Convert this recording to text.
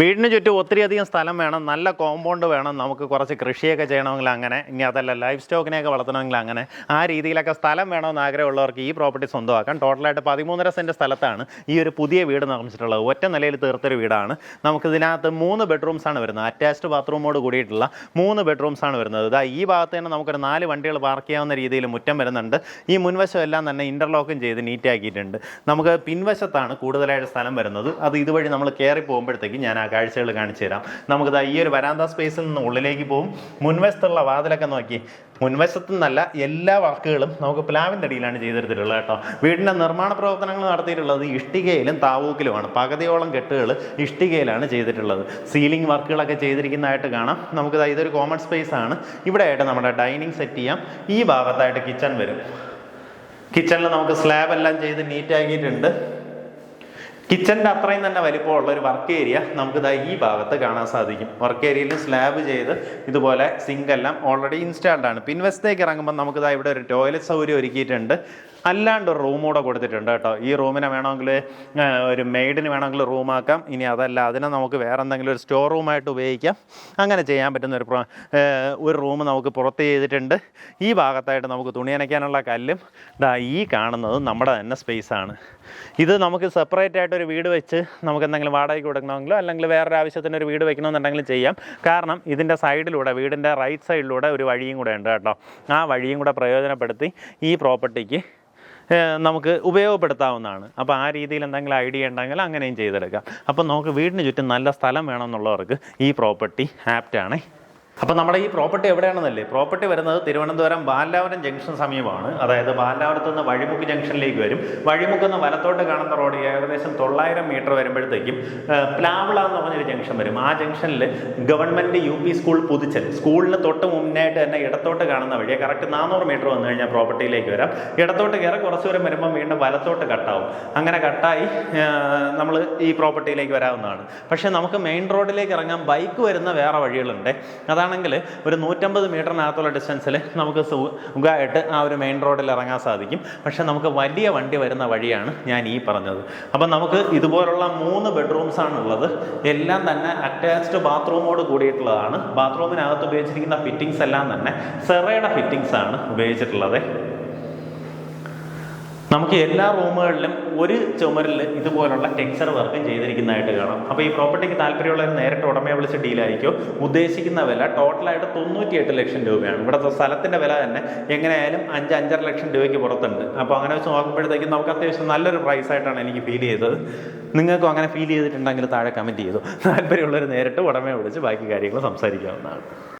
വീടിന് ചുറ്റും ഒത്തിരിയധികം സ്ഥലം വേണം നല്ല കോമ്പൗണ്ട് വേണം നമുക്ക് കുറച്ച് കൃഷിയൊക്കെ ചെയ്യണമെങ്കിൽ അങ്ങനെ ഇനി അതല്ല ലൈഫ് സ്റ്റോക്കിനെയൊക്കെ വളർത്തണമെങ്കിൽ അങ്ങനെ ആ രീതിയിലൊക്കെ സ്ഥലം വേണമെന്ന് ആഗ്രഹമുള്ളവർക്ക് ഈ പ്രോപ്പർട്ടി സ്വന്തമാക്കാം. ടോട്ടലായിട്ട് പതിമൂന്നര സെന്റ് സ്ഥലത്താണ് ഈ ഒരു പുതിയ വീട് നിർമ്മിച്ചിട്ടുള്ളത്. ഒറ്റ നിലയിൽ തീർത്തൊരു വീടാണ്. നമുക്ക് ഇതിനകത്ത് മൂന്ന് ബെഡ്റൂംസാണ് വരുന്നത്. അറ്റാച്ച്ഡ് ബാത്റൂമോട് കൂടിയിട്ടുള്ള മൂന്ന് ബെഡ്റൂംസാണ് വരുന്നത്. ഇതാ ഈ ഭാഗത്ത് തന്നെ നമുക്കൊരു നാല് വണ്ടികൾ പാർക്ക് ചെയ്യാവുന്ന രീതിയിൽ മുറ്റം വരുന്നുണ്ട്. ഈ മുൻവശം എല്ലാം തന്നെ ഇന്റർലോക്കും ചെയ്ത് നീറ്റാക്കിയിട്ടുണ്ട് നമുക്ക് പിൻവശത്താണ് കൂടുതലായിട്ട് സ്ഥലം വരുന്നത്. അത് ഇതുവഴി നമ്മൾ കയറി പോകുമ്പോഴത്തേക്ക് ഞാൻ കാഴ്ചകൾ കാണിച്ചു തരാം. നമുക്കിതാ ഈ ഒരു വരാന്ത സ്പേസിൽ നിന്ന് ഉള്ളിലേക്ക് പോകും മുൻവശത്തുള്ള വാതിലൊക്കെ നോക്കി. മുൻവശത്തു നിന്നല്ല എല്ലാ വർക്കുകളും നമുക്ക് പ്ലാവിന്റെ അടിയിലാണ് ചെയ്തെടുത്തിട്ടുള്ളത് കേട്ടോ. വീടിന്റെ നിർമ്മാണ പ്രവർത്തനങ്ങൾ നടത്തിയിട്ടുള്ളത് ഇഷ്ടികയിലും താവൂക്കിലുമാണ്. പകുതിയോളം കെട്ടുകൾ ഇഷ്ടികയിലാണ് ചെയ്തിട്ടുള്ളത്. സീലിംഗ് വർക്കുകളൊക്കെ ചെയ്തിരിക്കുന്നതായിട്ട് കാണാം. നമുക്ക് ഇതൊരു കോമൺ സ്പേസ് ആണ്. ഇവിടെ ആയിട്ട് നമ്മുടെ ഡൈനിങ് സെറ്റ് ചെയ്യാം. ഈ ഭാഗത്തായിട്ട് കിച്ചൺ വരും. കിച്ചണിൽ നമുക്ക് സ്ലാബ് എല്ലാം ചെയ്ത് നീറ്റ് കിച്ചണിന്റെ അത്രയും തന്നെ വലിപ്പമുള്ള ഒരു വർക്ക് ഏരിയ നമുക്ക് ഇതാ ഈ ഭാഗത്ത് കാണാൻ സാധിക്കും. വർക്ക് ഏരിയയിൽ സ്ലാബ് ചെയ്ത് ഇതുപോലെ സിങ്ക് എല്ലാം ഓൾറെഡി ഇൻസ്റ്റാൾഡ് ആണ്. പിൻവശത്തേക്ക് ഇറങ്ങുമ്പോൾ നമുക്ക് ഇവിടെ ഒരു ടോയ്ലറ്റ് സൗകര്യം ഒരുക്കിയിട്ടുണ്ട്. അല്ലാണ്ട് ഒരു റൂം കൂടെ കൊടുത്തിട്ടുണ്ട് കേട്ടോ. ഈ റൂമിനെ വേണമെങ്കിൽ ഒരു മെയ്ഡിന് വേണമെങ്കിൽ റൂമാക്കാം ഇനി അതല്ല അതിനെ നമുക്ക് വേറെ എന്തെങ്കിലും ഒരു സ്റ്റോർ റൂമായിട്ട് ഉപയോഗിക്കാം. അങ്ങനെ ചെയ്യാൻ പറ്റുന്ന ഒരു ഒരു റൂം നമുക്ക് പുറത്ത് ചെയ്തിട്ടുണ്ട്. ഈ ഭാഗത്തായിട്ട് നമുക്ക് തുണി അനയ്ക്കാനുള്ള കല്ലും ദാ ഈ കാണുന്നത് നമ്മുടെ തന്നെ സ്പേസാണ് ഇത് നമുക്ക് സെപ്പറേറ്റ് ആയിട്ട് ഒരു വീട് വെച്ച് നമുക്ക് എന്തെങ്കിലും വാടകയ്ക്ക് കൊടുക്കണമെങ്കിലോ അല്ലെങ്കിൽ വേറൊരു ആവശ്യത്തിന് ഒരു വീട് വെക്കണമെന്നുണ്ടെങ്കിലും ചെയ്യാം. കാരണം ഇതിന്റെ സൈഡിലൂടെ വീടിന്റെ റൈറ്റ് സൈഡിലൂടെ ഒരു വഴിയും കൂടെ ഉണ്ട് കേട്ടോ. ആ വഴിയും കൂടെ പ്രയോജനപ്പെടുത്തി ഈ പ്രോപ്പർട്ടിക്ക് നമുക്ക് ഉപയോഗപ്പെടുത്താവുന്നതാണ്. അപ്പോൾ ആ രീതിയിൽ എന്തെങ്കിലും ഐഡിയ ഉണ്ടെങ്കിൽ അങ്ങനെയും ചെയ്തെടുക്കാം. അപ്പോൾ നമുക്ക് വീടിന് ചുറ്റും നല്ല സ്ഥലം വേണമെന്നുള്ളവർക്ക് ഈ പ്രോപ്പർട്ടി ആപ്റ്റാണ് അപ്പോൾ നമ്മുടെ ഈ പ്രോപ്പർട്ടി എവിടെയാണെന്നല്ലേ? പ്രോപ്പർട്ടി വരുന്നത് തിരുവനന്തപുരം ബാലാവരം ജംഗ്ഷൻ സമീപമാണ്. അതായത് ബാലാവരത്ത് നിന്ന് വഴിമുക്ക് ജംഗ്ഷനിലേക്ക് വരും. വഴിമുക്ക് നിന്ന് വലത്തോട്ട് കാണുന്ന റോഡ് ഏകദേശം തൊള്ളായിരം മീറ്റർ വരുമ്പോഴത്തേക്കും പ്ലാവിള എന്ന് പറഞ്ഞൊരു ജംഗ്ഷൻ വരും. ആ ജംഗ്ഷനിൽ government U P school Puthuchal. സ്കൂളിന് തൊട്ട് മുന്നായിട്ട് തന്നെ ഇടത്തോട്ട് കാണുന്ന വഴി കറക്റ്റ് നാനൂറ് മീറ്റർ വന്നു കഴിഞ്ഞാൽ പ്രോപ്പർട്ടിയിലേക്ക് വരാം. ഇടത്തോട്ട് കയറി കുറച്ച് ദൂരം വരുമ്പോൾ വീണ്ടും വലത്തോട്ട് കട്ടാവും. അങ്ങനെ കട്ടായി നമ്മൾ ഈ പ്രോപ്പർട്ടിയിലേക്ക് വരാവുന്നതാണ്. പക്ഷേ നമുക്ക് മെയിൻ റോഡിലേക്ക് ഇറങ്ങാൻ ബൈക്ക് വരുന്ന വേറെ വഴികളുണ്ട്. അതാണെങ്കിൽ ഒരു നൂറ്റമ്പത് മീറ്ററിനകത്തുള്ള ഡിസ്റ്റൻസിൽ നമുക്ക് സുഖമായിട്ട് ആ ഒരു മെയിൻ റോഡിൽ ഇറങ്ങാൻ സാധിക്കും. പക്ഷെ നമുക്ക് വലിയ വണ്ടി വരുന്ന വഴിയാണ് ഞാൻ ഈ പറഞ്ഞത്. അപ്പം നമുക്ക് ഇതുപോലുള്ള മൂന്ന് ബെഡ്റൂംസ് ആണുള്ളത്. എല്ലാം തന്നെ അറ്റാച്ച്ഡ് ബാത്റൂമോട് കൂടിയിട്ടുള്ളതാണ്. ബാത്റൂമിനകത്ത് ഉപയോഗിച്ചിരിക്കുന്ന ഫിറ്റിംഗ്സ് എല്ലാം തന്നെ സെറയുടെ ഫിറ്റിംഗ്സ് ആണ് ഉപയോഗിച്ചിട്ടുള്ളത്. നമുക്ക് എല്ലാ റൂമുകളിലും ഒരു ചുമരിൽ ഇതുപോലുള്ള ടെക്സ്ചർ വർക്കും ചെയ്തിരിക്കുന്നതായിട്ട് കാണാം. അപ്പോൾ ഈ പ്രോപ്പർട്ടിക്ക് താല്പര്യമുള്ളവർ നേരിട്ട് ഉടമയെ വിളിച്ച് ഡീലായിരിക്കും ഉദ്ദേശിക്കുന്ന വില ടോട്ടലായിട്ട് തൊണ്ണൂറ്റിയെട്ട് ലക്ഷം രൂപയാണ്. ഇവിടുത്തെ സ്ഥലത്തിന്റെ വില തന്നെ എങ്ങനെയായാലും അഞ്ച് അഞ്ചര ലക്ഷം രൂപയ്ക്ക് പുറത്തുണ്ട്. അപ്പോൾ അങ്ങനെ വെച്ച് നോക്കുമ്പോഴത്തേക്കും നമുക്ക് അത്യാവശ്യം നല്ലൊരു പ്രൈസ് ആയിട്ടാണ് എനിക്ക് ഫീൽ ചെയ്തത്. നിങ്ങൾക്കും അങ്ങനെ ഫീൽ ചെയ്തിട്ടുണ്ടെങ്കിൽ താഴെ കമന്റ് ചെയ്തു താല്പര്യമുള്ളവർ നേരിട്ട് ഉടമയെ വിളിച്ച് ബാക്കി കാര്യങ്ങൾ സംസാരിക്കാവുന്നതാണ്.